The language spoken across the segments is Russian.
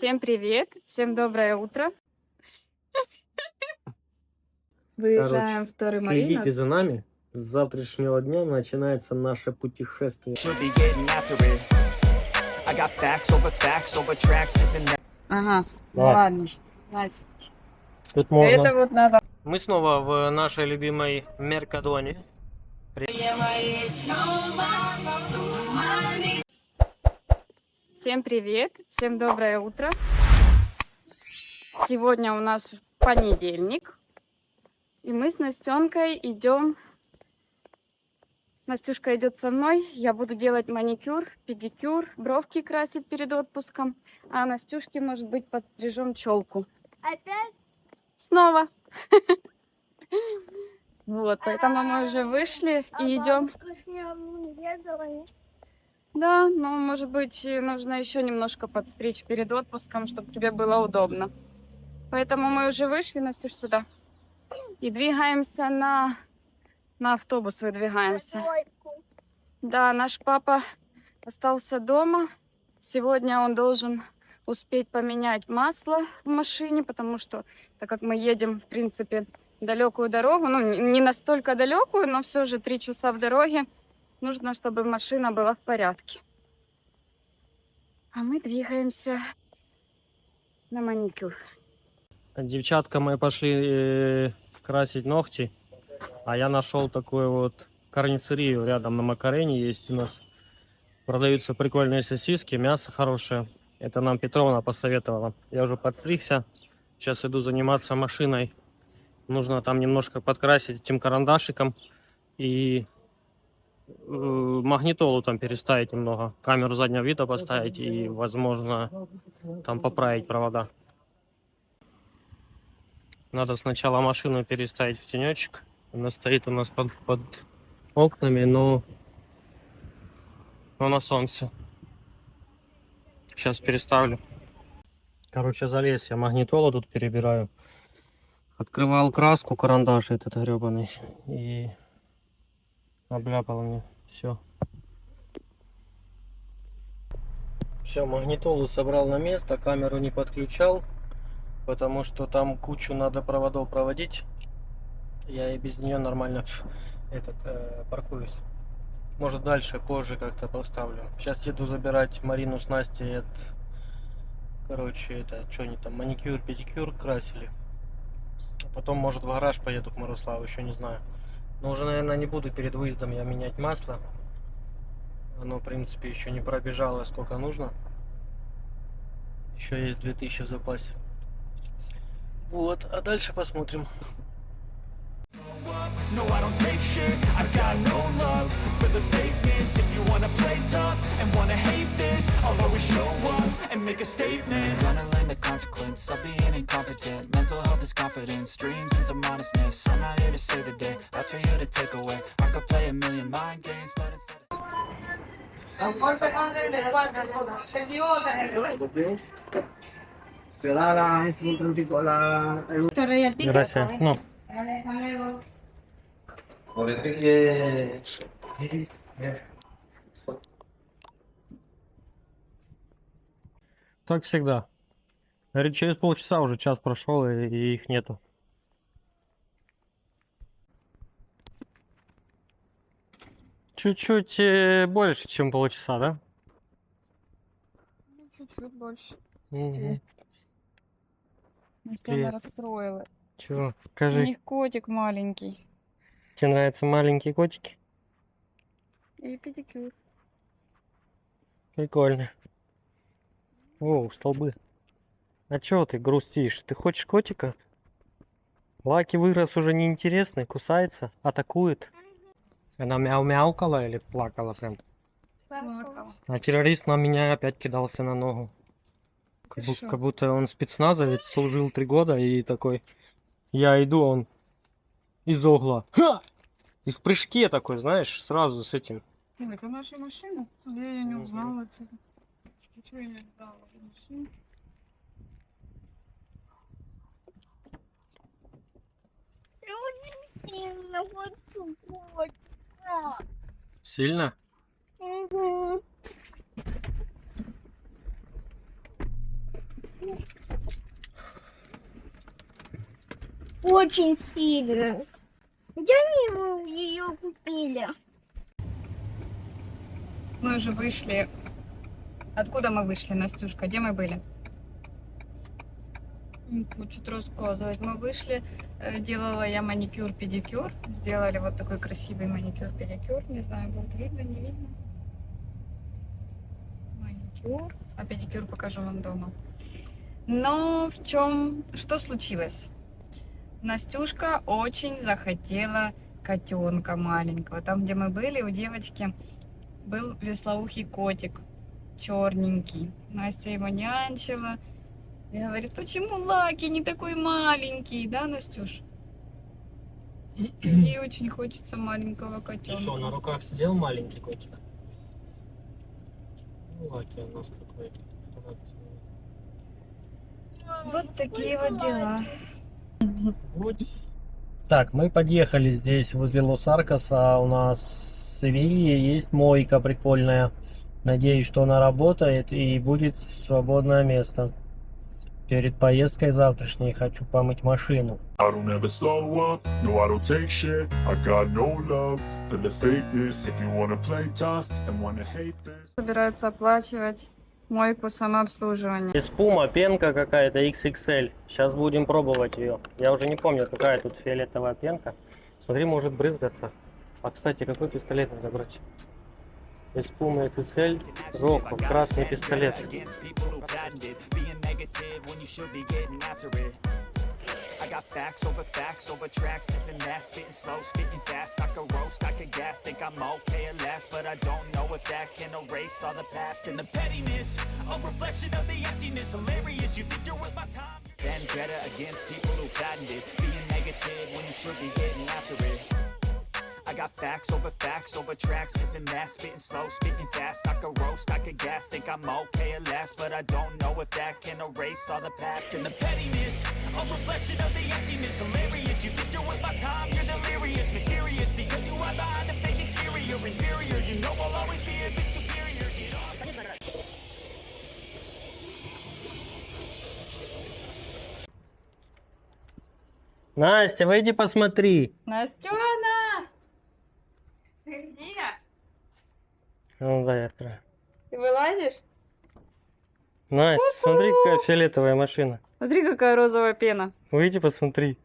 Всем привет, всем доброе утро. Выезжаем в Торы Следите за нами. С завтрашнего дня начинается наше путешествие. Ага, ну Давай. ладно. Значит, Тут можно. это вот надо. Мы снова в нашей любимой Меркадоне. Всем привет, всем доброе утро. Сегодня у нас понедельник. И мы с Настенкой идем. Настюшка идет со мной. Я буду делать маникюр, педикюр, бровки красить перед отпуском. А Настюшке, может быть, подстрижем челку. Опять? Снова. Вот, поэтому мы уже вышли А и идем. Да, но может быть нужно еще немножко подстричь перед отпуском, чтобы тебе было удобно. Поэтому мы уже вышли, Настюш, сюда. И двигаемся на, на автобус, выдвигаемся. Да, наш папа остался дома. Сегодня он должен успеть поменять масло в машине, потому что, так как мы едем, в принципе, далекую дорогу, ну, не настолько далекую, но все же три часа в дороге, нужно, чтобы машина была в порядке. А мы двигаемся на маникюр. Девчатка мы пошли э, красить ногти. А я нашел такую вот карницерию рядом на Макарене. Есть у нас продаются прикольные сосиски, мясо хорошее. Это нам Петровна посоветовала. Я уже подстригся. Сейчас иду заниматься машиной. Нужно там немножко подкрасить этим карандашиком. И магнитолу там переставить немного. Камеру заднего вида поставить и, возможно, там поправить провода. Надо сначала машину переставить в тенечек. Она стоит у нас под, под окнами, но, но на солнце. Сейчас переставлю. Короче, залез я магнитолу тут перебираю. Открывал краску, карандаш этот гребаный. И обляпал мне. Все. Все, магнитолу собрал на место, камеру не подключал потому что там кучу надо проводов проводить. Я и без нее нормально этот э, паркуюсь. Может дальше, позже как-то поставлю. Сейчас еду забирать Марину с Настей от... Короче, это, что они там, маникюр, педикюр красили. Потом, может, в гараж поеду к Мирославу, еще не знаю. Но уже, наверное, не буду перед выездом я менять масло. Оно, в принципе, еще не пробежало сколько нужно. Еще есть 2000 в запасе. Вот, а дальше посмотрим. No, I don't take shit. I've got no love for the fakeness. If you wanna play tough and wanna hate this, I'll always show up and make a statement. Gonna learn the consequence of being incompetent. Mental health is confidence, dreams and some honestness. I'm not here to save the day. That's for you to take away. I could play a million mind games, but instead. Wala lang, Ну, так всегда. Говорит, через полчаса уже час прошел и, и их нету. Чуть-чуть э, больше, чем полчаса, да? Чуть-чуть больше. Угу. Настена Привет. расстроила. Чего? У Скажи, них котик маленький. Тебе нравятся маленькие котики? И педикюр. Прикольно. О, столбы. А чё ты грустишь? Ты хочешь котика? Лаки вырос уже неинтересный, кусается, атакует. Она мяу-мяукала или плакала прям? Плакала. А террорист на меня опять кидался на ногу. Как, бу- как будто он спецназовец, служил три года и такой... Я иду, он из угла. Ха! И в прыжке такой, знаешь, сразу с этим. Ой, это наша машина? Я ее не Мгм. узнала отсюда. Ничего я не знала. Машина. Именно вот тут. Сильно? Мгм. Очень сильно. Где они ее купили? Мы уже вышли. Откуда мы вышли, Настюшка? Где мы были? Хочет рассказывать. Мы вышли, э, делала я маникюр, педикюр. Сделали вот такой красивый маникюр, педикюр. Не знаю, будет видно, не видно. Маникюр. А педикюр покажу вам дома. Но в чем, что случилось? Настюшка очень захотела котенка маленького. Там, где мы были, у девочки был веслоухий котик, черненький. Настя его нянчила. И говорит, почему Лаки не такой маленький, да, Настюш? Ей очень хочется маленького И что, на котенка. руках сидел маленький котик? Ну, лаки у нас какой. Вот такие вот дела. Так, мы подъехали здесь возле Лос-Аркаса. У нас в Севилье есть мойка прикольная. Надеюсь, что она работает и будет свободное место. Перед поездкой завтрашней хочу помыть машину. I don't ever slow up, no I don't take shit I got no love for the fakeness If you wanna play tough and wanna hate this Собираются оплачивать мойку самообслуживания. Из Пума пенка какая-то XXL. Сейчас будем пробовать ее. Я уже не помню, какая тут фиолетовая пенка. Смотри, может брызгаться. А, кстати, какой пистолет надо брать? Из Пумы XXL Рокко, красный пистолет. It. I got facts over facts over tracks, this and that, spitting slow, spitting fast. I could roast, I could gas, think I'm okay at last, but I don't know if that can erase all the past and the pettiness. A reflection of the emptiness, hilarious. You think you're worth my time? Then better against people who patented being negative when you should be getting after it. I got facts over facts over tracks, this and that, spitting slow, spitting fast. I could roast, I could gas, think I'm okay at last, but I don't know if that can erase all the past and the pettiness. A reflection of the emptiness, hilarious. You think you're worth my time, you're delirious, mysterious, because you are behind a fake exterior, inferior. You know I'll always be a bit superior. Get off. Настя, выйди посмотри. Настена! Ты где? Ну да, я открою. Ты вылазишь? Настя, смотри, какая фиолетовая машина. Смотри, какая розовая пена. Выйди посмотри.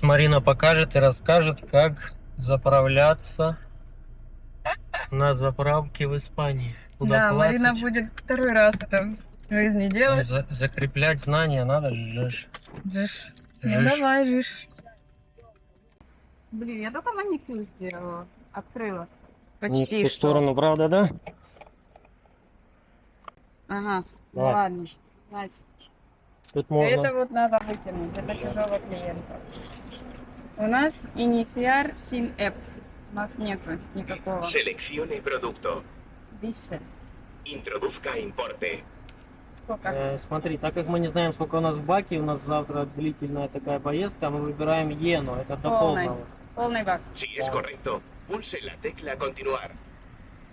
Марина покажет и расскажет, как заправляться на заправке в Испании. Куда да, Марина классать. будет второй раз это в жизни делать. За- закреплять знания надо же. Жиш. Жиш. Ну давай, жиш. Блин, я только маникюр сделала. Открыла. Не в Почти ту что. сторону, правда, да? Ага, ну Давай. ладно. Значит, Тут можно. это вот надо выкинуть. Это чужого клиента. У нас инициар син эп. У нас нету никакого. Seleccione producto. Дисе. Introduzca importe. Сколько? Э, смотри, так как мы не знаем, сколько у нас в баке, у нас завтра длительная такая поездка, мы выбираем иену, это до Полный. полного. Полный бак. Si es correcto, pulse la tecla continuar.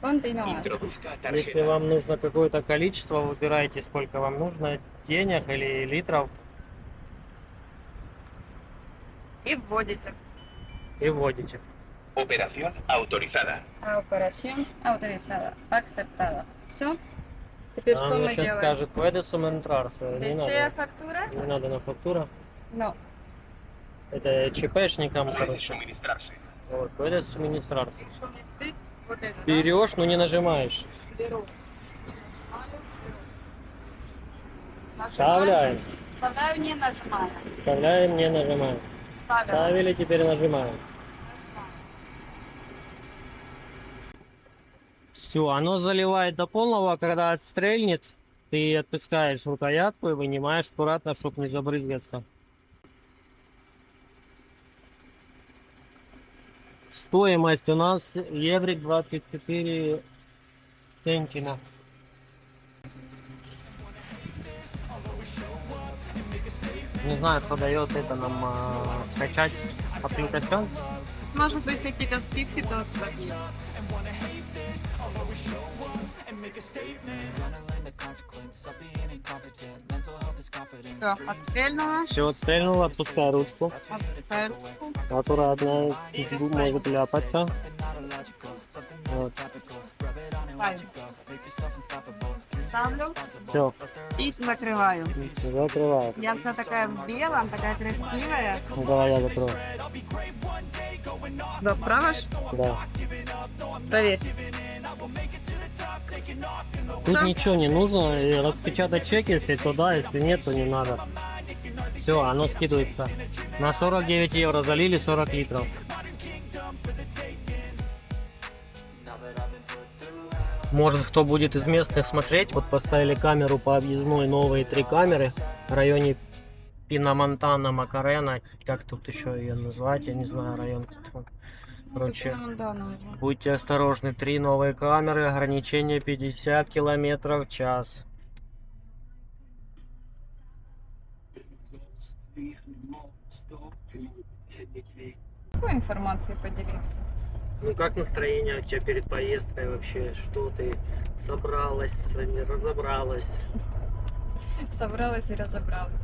Континуар. Introduzca Если tarjeta. вам нужно какое-то количество, выбирайте, сколько вам нужно, денег или литров, И вводите. и вводите. Operación autorizada. А Операцион autorizada. Aceptada. Все. Теперь что Она мы сейчас делаем? скажет, puedes suministrarse. Не Desea надо, фактура? не надо на фактура. No. Это ЧПшникам, Puede короче. suministrarse. Вот, puedes suministrarse. Что мне теперь? Вот это, да? Берешь, но не нажимаешь. Беру. Вставляем. Вставляю, не нажимаю. Вставляем, не нажимаем. Ставила. Ставили, теперь нажимаем. Все, оно заливает до полного, а когда отстрельнет, ты отпускаешь рукоятку и вынимаешь аккуратно, чтобы не забрызгаться. Стоимость у нас еврик 24 центина. Не знаю, что дает это нам э, скачать аппликацион. Может быть, какие-то скидки тут есть. Все, отстрельнула. Все, стрельнул, отпускай ручку. Отпускаю руку. Аккуратно, чуть может ляпаться. Вот. Ставлю Все, и закрываю. закрываю. Я вся такая в белом, такая красивая. Ну, давай я закрою. Да, ж? Да. Проверь. Тут ничего не нужно. Распечатать чек, если то да, если нет, то не надо. Все, оно скидывается. На 49 евро залили 40 литров. Может, кто будет из местных смотреть, вот поставили камеру по объездной, новые три камеры в районе Пинамонтана, Макарена, как тут еще ее назвать, я не знаю, район. Тут. Короче, ну, будьте осторожны, три новые камеры, ограничение 50 километров в час. Какой информацией поделиться? Ну как настроение у тебя перед поездкой вообще? Что ты собралась, не разобралась? Собралась и разобралась.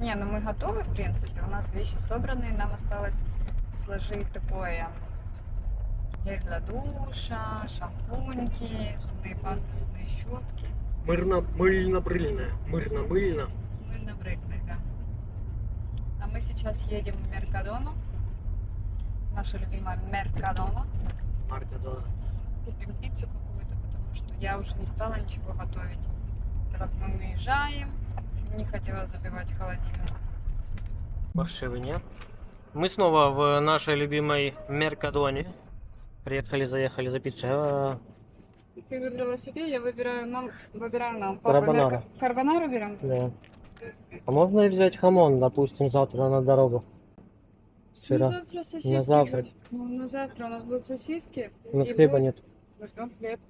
Не, ну мы готовы, в принципе. У нас вещи собраны. Нам осталось сложить такое гель для душа, шампуньки, зубные пасты, зубные щетки. Мырно, мыльно-брыльно, мырно-мыльно. Мыльно-брыльные, да. А мы сейчас едем в Меркадону. Наша любимая Меркадона. Марка, да. Купим пиццу какую-то, потому что я уже не стала ничего готовить. Так как мы уезжаем, не хотела забивать холодильник. Нет? Мы снова в нашей любимой Меркадоне. Приехали, заехали за пиццей. А, Ты выбрала себе, я выбираю нам, выбираю нам. Карбонара. Мерка- Карбонару берем? да. А можно и взять хамон, допустим, завтра на дорогу? На Вчера. завтра сосиски. На завтрак. Ну, на завтра у нас будут сосиски. У нас и хлеба будет- нет. Возьмем хлеб.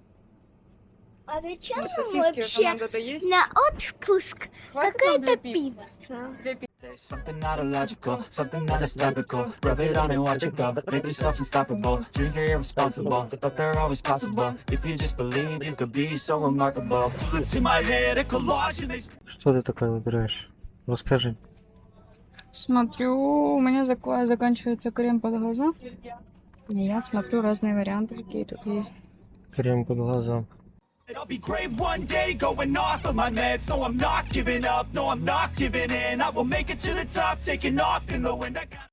А зачем Ну, нам сосиски уже вообще надо на отпуск Хватит нам две какая-то пиццы? пицца? Две пиццы. There's something not illogical, something that is typical. Rub it on and watch it go. Make yourself unstoppable. Dreams are irresponsible, but they're always possible. If you just believe, you could be so remarkable. It's in my head, a collage and they Что ты такое выбираешь? Расскажи. Смотрю, у меня зак- заканчивается крем под глаза. И я смотрю разные варианты, какие тут есть. Крем под глаза. I'll be great one day, going off of my meds. No, I'm not giving up, no, I'm not giving in. I will make it to the top, taking off in the wind. I got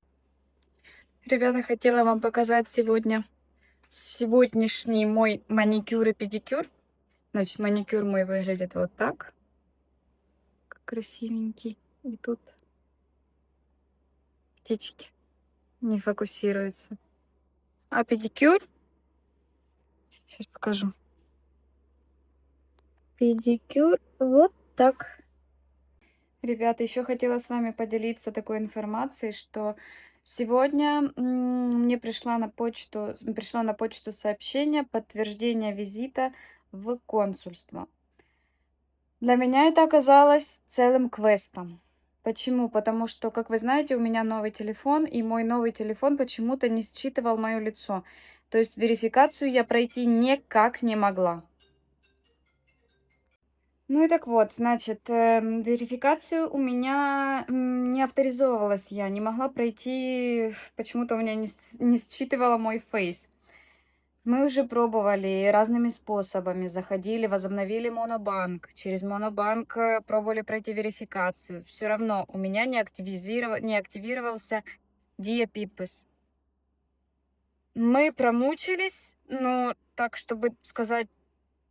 Ребята, хотела вам показать сегодня сегодняшний мой маникюр и педикюр. Значит, маникюр мой выглядит вот так. Красивенький. И тут птички не фокусируются. А педикюр? Сейчас покажу. Педикюр вот так. Ребята, еще хотела с вами поделиться такой информацией, что сегодня мне пришла на почту, пришло на почту сообщение подтверждение визита в консульство. Для меня это оказалось целым квестом. Почему? Потому что, как вы знаете, у меня новый телефон, и мой новый телефон почему-то не считывал мое лицо. То есть верификацию я пройти никак не могла. Ну и так вот, значит, эм, верификацию у меня не авторизовывалась я, не могла пройти, почему-то у меня не, не считывала мой фейс. Мы уже пробовали разными способами, заходили, возобновили монобанк, через монобанк э, пробовали пройти верификацию. Все равно у меня не, активизиров... не активировался Pipus. Мы промучились, но так, чтобы сказать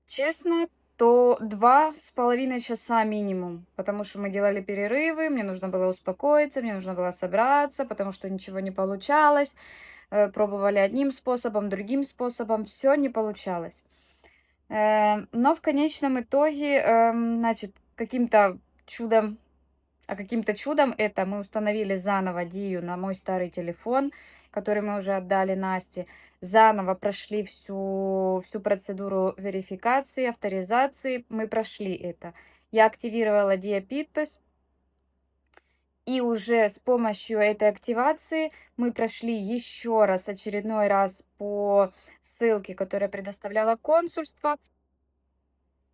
честно, то два с половиной часа минимум, потому что мы делали перерывы, мне нужно было успокоиться, мне нужно было собраться, потому что ничего не получалось. Э, Пробовали одним способом, другим способом, все не получалось. Э, Но в конечном итоге, эм, значит, каким-то чудом, а каким-то чудом это мы установили заново Дию на мой старый телефон, который мы уже отдали Насте заново прошли всю, всю процедуру верификации, авторизации. Мы прошли это. Я активировала Pitpus. И уже с помощью этой активации мы прошли еще раз, очередной раз по ссылке, которая предоставляла консульство.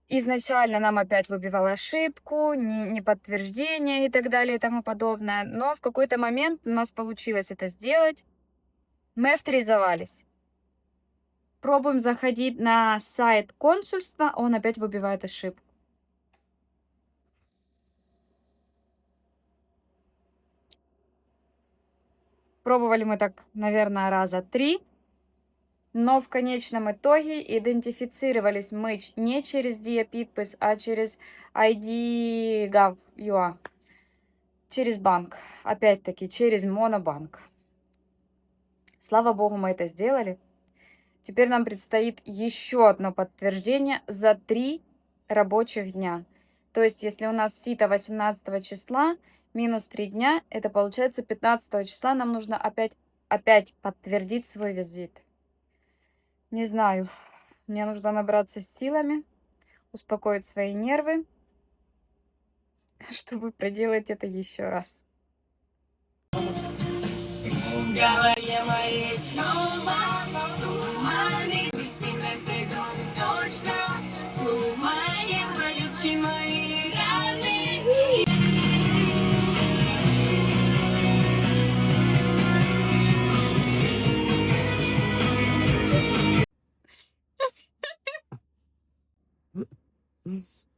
Изначально нам опять выбивал ошибку, не подтверждение и так далее и тому подобное. Но в какой-то момент у нас получилось это сделать. Мы авторизовались. Пробуем заходить на сайт консульства, он опять выбивает ошибку. Пробовали мы так, наверное, раза три. Но в конечном итоге идентифицировались мы не через Diapitpis, а через ID Gov.ua. Через банк. Опять-таки, через Монобанк. Слава богу, мы это сделали. Теперь нам предстоит еще одно подтверждение за три рабочих дня. То есть, если у нас сито 18 числа, минус 3 дня, это получается 15 числа нам нужно опять, опять подтвердить свой визит. Не знаю, мне нужно набраться силами, успокоить свои нервы, чтобы проделать это еще раз. Моей снова туманы, бесстимно следом точно. Слумание залечи мои раны.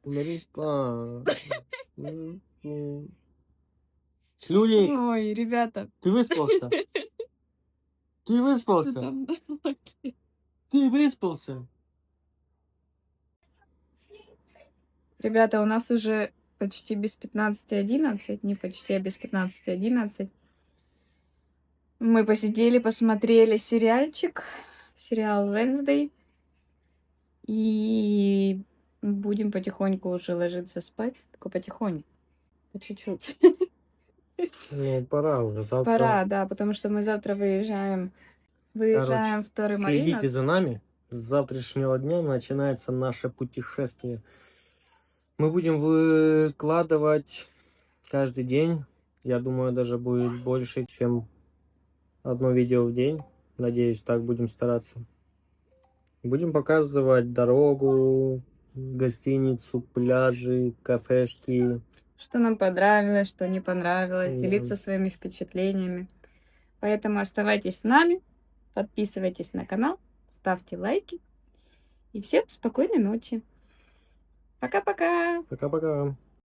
Лариска. Слюник, Ой, ребята, ты выспался? Ты выспался? Ты выспался? Ребята, у нас уже почти без 15.11, не почти, а без 15.11. Мы посидели, посмотрели сериальчик, сериал Wednesday. И будем потихоньку уже ложиться спать. Только потихоньку. По чуть-чуть. Ну, пора уже. Завтра Пора, да, потому что мы завтра выезжаем. Выезжаем в Торы следите за нами. С завтрашнего дня начинается наше путешествие. Мы будем выкладывать каждый день. Я думаю, даже будет больше, чем одно видео в день. Надеюсь, так будем стараться. Будем показывать дорогу, гостиницу, пляжи, кафешки. Что нам понравилось, что не понравилось, Мгм. делиться своими впечатлениями. Поэтому оставайтесь с нами, подписывайтесь на канал, ставьте лайки. И всем спокойной ночи. Пока-пока! Пока-пока.